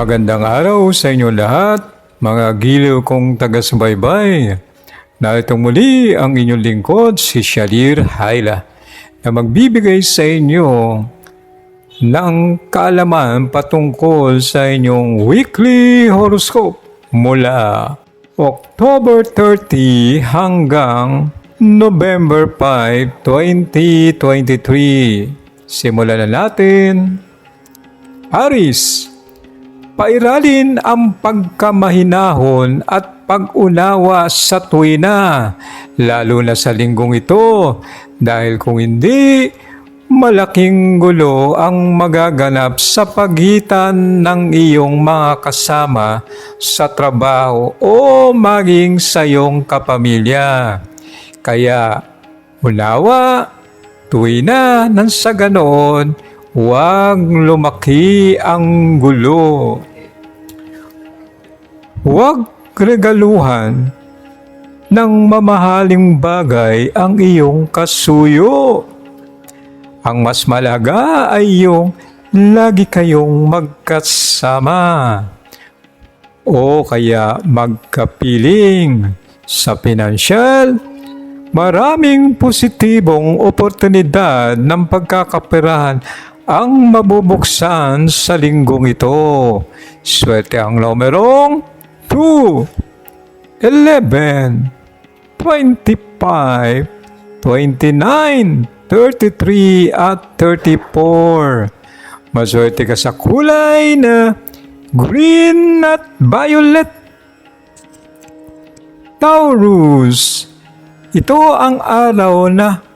Magandang araw sa inyo lahat, mga giliw kong taga-subaybay. Narito muli ang inyong lingkod, si Shalir Haila, na magbibigay sa inyo ng kaalaman patungkol sa inyong weekly horoscope mula October 30 hanggang November 5, 2023. Simulan na natin. Aris, pairalin ang pagkamahinahon at pag-unawa sa tuwina, lalo na sa linggong ito, dahil kung hindi, malaking gulo ang magaganap sa pagitan ng iyong mga kasama sa trabaho o maging sa iyong kapamilya. Kaya, unawa, tuwina nang sa ganoon, huwag lumaki ang gulo. Huwag regaluhan ng mamahaling bagay ang iyong kasuyo. Ang mas malaga ay yung lagi kayong magkasama o kaya magkapiling sa pinansyal. Maraming positibong oportunidad ng pagkakapirahan ang mabubuksan sa linggong ito. Swerte ang numerong 2, 11, 25, 29, 33 at 34. Maswerte ka sa kulay na green at violet. Taurus, ito ang araw na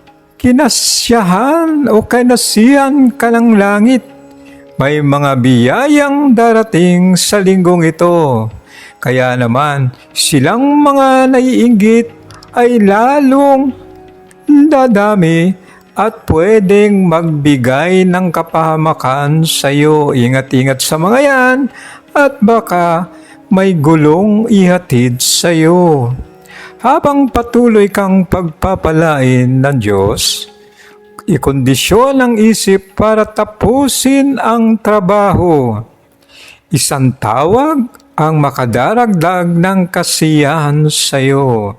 kinasyahan o kanasiyan ka ng langit. May mga biyayang darating sa linggong ito. Kaya naman, silang mga naiinggit ay lalong dadami at pwedeng magbigay ng kapahamakan sa iyo. Ingat-ingat sa mga yan at baka may gulong ihatid sa iyo. Habang patuloy kang pagpapalain ng Diyos, ikondisyon ang isip para tapusin ang trabaho. Isang tawag ang makadaragdag ng kasiyahan sa iyo.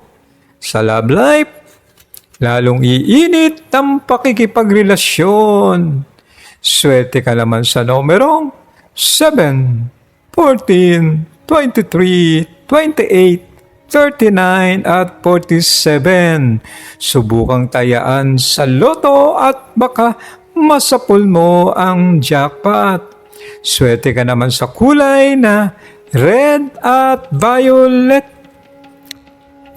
Sa love life, lalong iinit ang pakikipagrelasyon. Swerte ka naman sa numerong 7, 14, 23, 28, 39 at 47. Subukang tayaan sa loto at baka masapul mo ang jackpot. Swerte ka naman sa kulay na red at violet.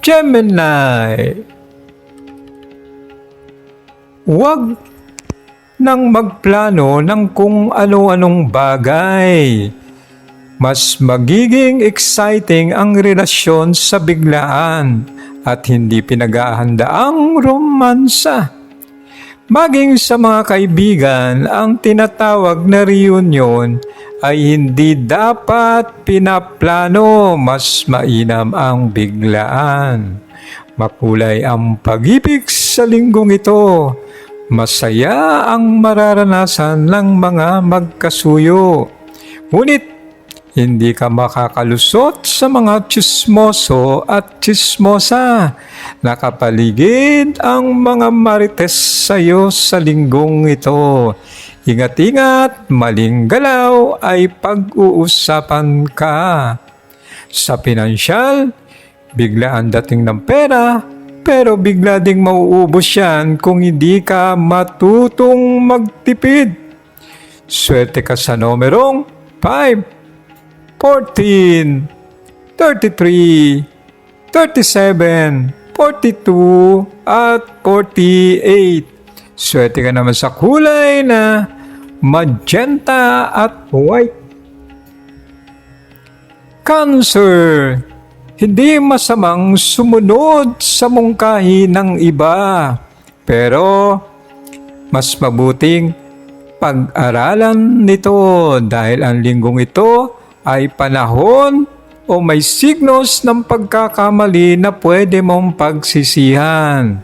Gemini. Huwag nang magplano ng kung ano-anong bagay. Mas magiging exciting ang relasyon sa biglaan at hindi pinag-aahanda ang romansa. Maging sa mga kaibigan, ang tinatawag na reunion ay hindi dapat pinaplano, mas mainam ang biglaan. Makulay ang pag-ibig sa linggong ito. Masaya ang mararanasan ng mga magkasuyo. Ngunit hindi ka makakalusot sa mga tsismoso at tsismosa. Nakapaligid ang mga marites sa iyo sa linggong ito. Ingat-ingat, maling galaw ay pag-uusapan ka. Sa pinansyal, bigla ang dating ng pera, pero bigla ding mauubos yan kung hindi ka matutong magtipid. Swerte ka sa numerong 5. 14, 33, 37, 42, at 48. Swerte ka naman sa kulay na magenta at white. Cancer, hindi masamang sumunod sa mungkahi ng iba. Pero mas mabuting pag-aralan nito dahil ang linggong ito ay panahon o may signos ng pagkakamali na pwede mong pagsisihan.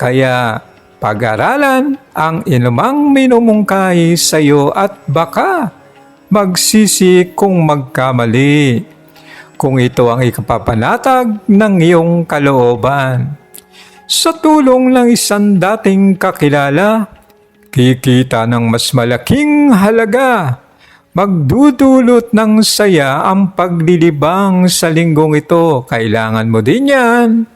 Kaya pag-aralan ang inumang minumungkahi sa iyo at baka magsisi kung magkamali. Kung ito ang ikapapanatag ng iyong kalooban. Sa tulong ng isang dating kakilala, kikita ng mas malaking halaga. Magdudulot ng saya ang paglilibang sa linggong ito. Kailangan mo din yan.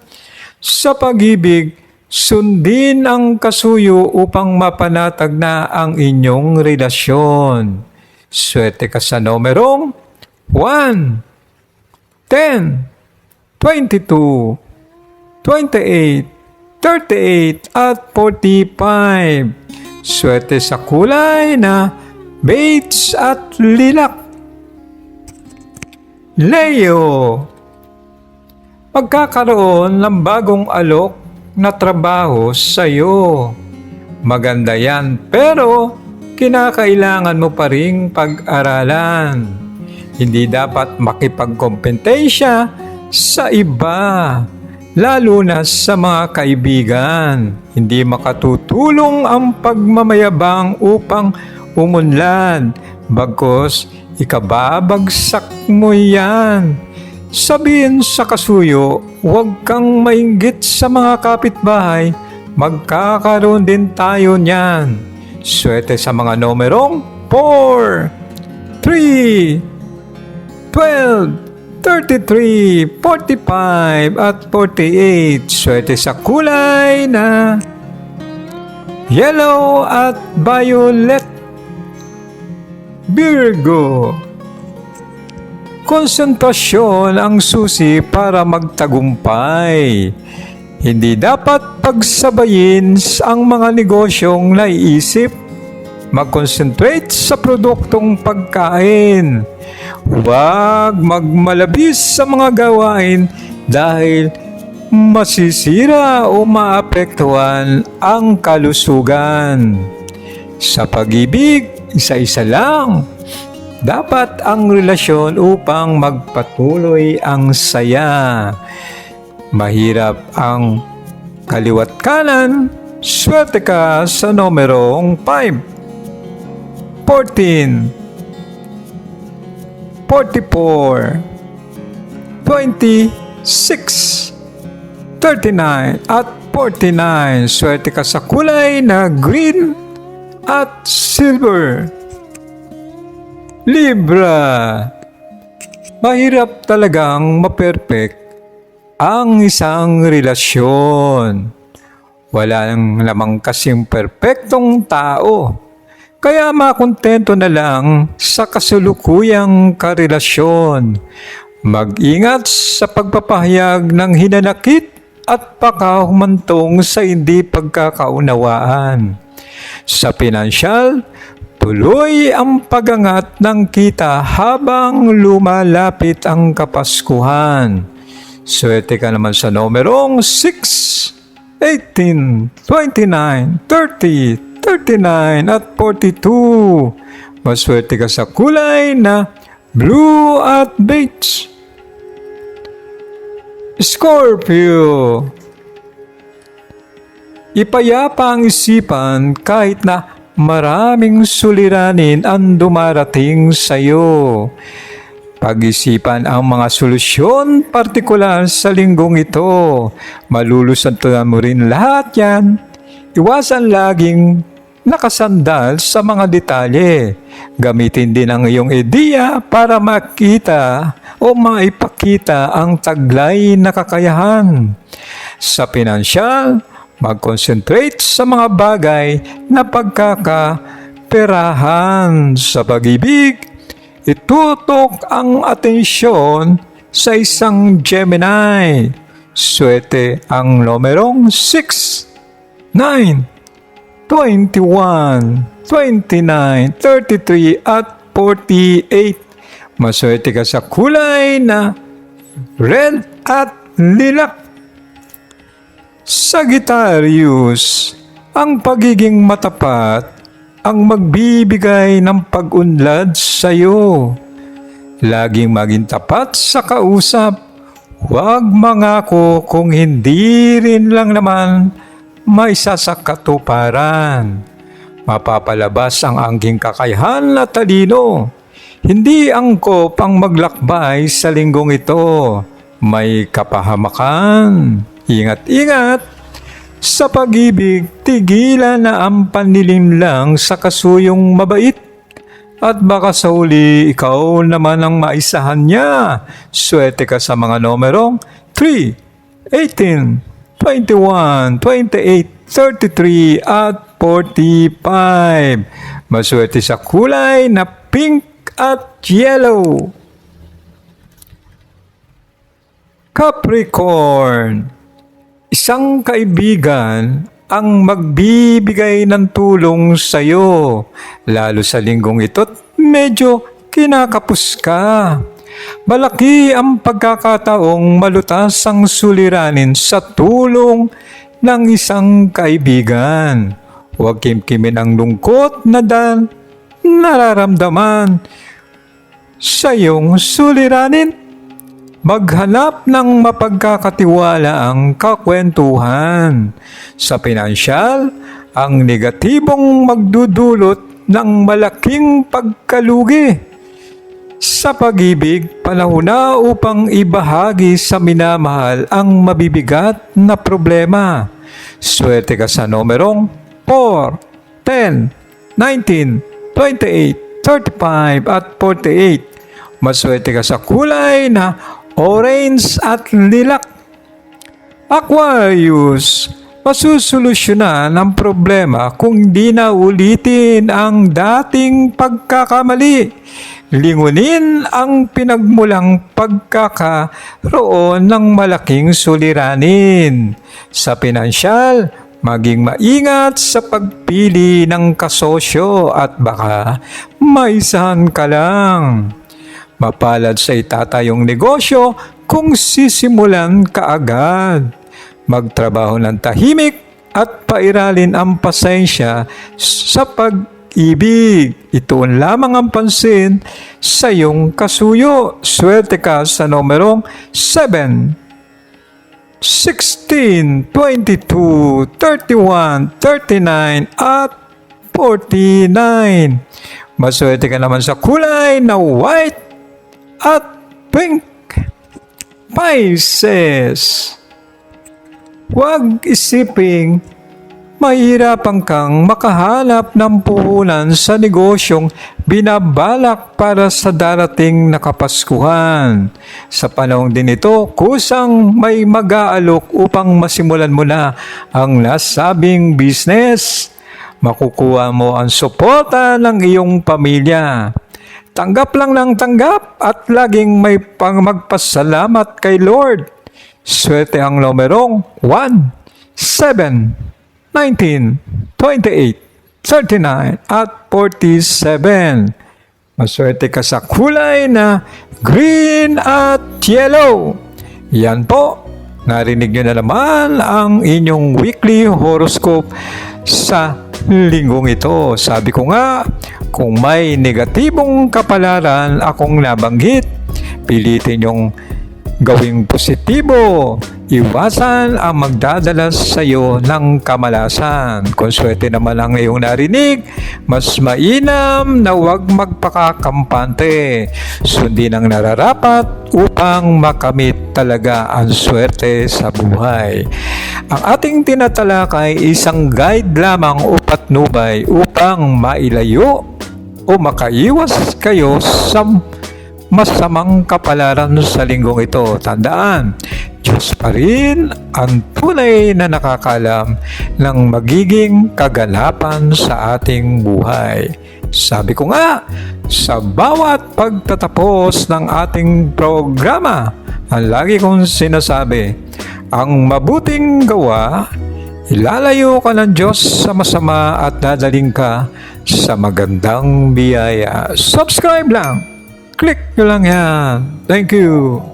Sa pag-ibig, sundin ang kasuyo upang mapanatag na ang inyong relasyon. Swerte ka sa numerong 1, 10, 22, 28, 38 at 45. Swerte sa kulay na beige at lilac. Leo Magkakaroon ng bagong alok na trabaho sa iyo. Maganda yan pero kinakailangan mo pa ring pag-aralan. Hindi dapat makipagkompetensya sa iba, lalo na sa mga kaibigan. Hindi makatutulong ang pagmamayabang upang umunlad, bagkos ikababagsak mo yan. Sabihin sa kasuyo, huwag kang mainggit sa mga kapitbahay, magkakaroon din tayo niyan. Swerte sa mga numerong 4, 3, 12, 33, 45 at 48. Swerte sa kulay na yellow at violet. Virgo. Konsentrasyon ang susi para magtagumpay. Hindi dapat pagsabayin ang mga negosyong naiisip. Mag-concentrate sa produktong pagkain. Huwag magmalabis sa mga gawain dahil masisira o maapektuhan ang kalusugan. Sa pag-ibig, isa-isa lang. Dapat ang relasyon upang magpatuloy ang saya. Mahirap ang kaliwat kanan. Swerte ka sa numerong 5, 14, 44, 26, 39 at 49. Swerte ka sa kulay na green at silver. Libra. Mahirap talagang maperfect ang isang relasyon. Wala nang lamang kasing perpektong tao. Kaya makontento na lang sa kasulukuyang karelasyon. Mag-ingat sa pagpapahayag ng hinanakit at pakahumantong sa hindi pagkakaunawaan. Sa pinansyal, tuloy ang pagangat ng kita habang lumalapit ang Kapaskuhan. Swerte ka naman sa numerong 6, 18, 29, 30, 39 at 42. Maswerte ka sa kulay na blue at beige. Scorpio Ipayapa ang isipan kahit na maraming suliranin ang dumarating sa iyo. Pag-isipan ang mga solusyon partikular sa linggong ito. Malulusantunan mo rin lahat yan. Iwasan laging nakasandal sa mga detalye. Gamitin din ang iyong ideya para makita o maipakita ang taglay na kakayahan. Sa pinansyal, mag-concentrate sa mga bagay na pagkakaperahan sa pag-ibig. Itutok ang atensyon sa isang Gemini. Swerte ang numerong 6, 9, 21, 29, 33 at 48. Maswerte ka sa kulay na red at lilac. Sagittarius, ang pagiging matapat ang magbibigay ng pag-unlad sa iyo. Laging maging tapat sa kausap. Huwag mangako kung hindi rin lang naman maisa sa katuparan. Mapapalabas ang angking kakayahan at talino. Hindi angkop ang maglakbay sa linggong ito. May kapahamakan. Ingat-ingat. Sa pag-ibig, tigilan na ang panlilinlang sa kasuyong mabait. At baka sa uli, ikaw naman ang maisahan niya. Swerte ka sa mga numerong 3, 18, 21, 28, 33 at 45. Maswerte sa kulay na pink at yellow. Capricorn Isang kaibigan ang magbibigay ng tulong sa iyo. Lalo sa linggong ito't medyo kinakapos ka. Malaki ang pagkakataong malutas ang suliranin sa tulong ng isang kaibigan. Huwag kimkimin ang lungkot na dan nararamdaman sa iyong suliranin. Maghanap ng mapagkakatiwala ang kakwentuhan. Sa pinansyal, ang negatibong magdudulot ng malaking pagkalugi. Sa pag-ibig, panahon na upang ibahagi sa minamahal ang mabibigat na problema. Swerte ka sa numerong 4, 10, 19, 28, 35 at 48. Maswerte ka sa kulay na orange at lilac. Aquarius, masusolusyonan ang problema kung di na ulitin ang dating pagkakamali. Lingunin ang pinagmulang pagkakaroon ng malaking suliranin. Sa pinansyal, maging maingat sa pagpili ng kasosyo at baka maisahan ka lang. Mapalad sa itatayong negosyo kung sisimulan ka agad. Magtrabaho ng tahimik at pairalin ang pasensya sa pag-ibig. Ituon lamang ang pansin sa iyong kasuyo. Swerte ka sa numerong 7, 16, 22, 31, 39 at 49. Maswerte ka naman sa kulay na white at pink. Pisces. Huwag isiping mahirapan kang makahanap ng puhunan sa negosyong binabalak para sa darating na kapaskuhan. Sa panahon din ito, kusang may mag-aalok upang masimulan mo na ang nasabing business. Makukuha mo ang suporta ng iyong pamilya. Tanggap lang ng tanggap at laging may pang magpasalamat kay Lord. Swerte ang numerong 1, 7, 19, 28, 39 at 47. Maswerte ka sa kulay na green at yellow. Yan po, narinig nyo na naman ang inyong weekly horoscope sa linggong ito. Sabi ko nga, kung may negatibong kapalaran akong nabanggit, pilitin yung gawing positibo. Iwasan ang magdadala sa iyo ng kamalasan. Kung swerte naman ang iyong narinig, mas mainam na huwag magpakakampante. Sundin ang nararapat upang makamit talaga ang swerte sa buhay. Ang ating tinatalakay isang guide lamang o patnubay upang mailayo o makaiwas kayo sa masamang kapalaran sa linggong ito. Tandaan, Diyos pa rin ang tunay na nakakalam ng magiging kaganapan sa ating buhay. Sabi ko nga, sa bawat pagtatapos ng ating programa, ang lagi kong sinasabi, ang mabuting gawa, ilalayo ka ng Diyos sa masama at dadaling ka sa magandang biyaya. Subscribe lang! Click nyo lang yan. Thank you.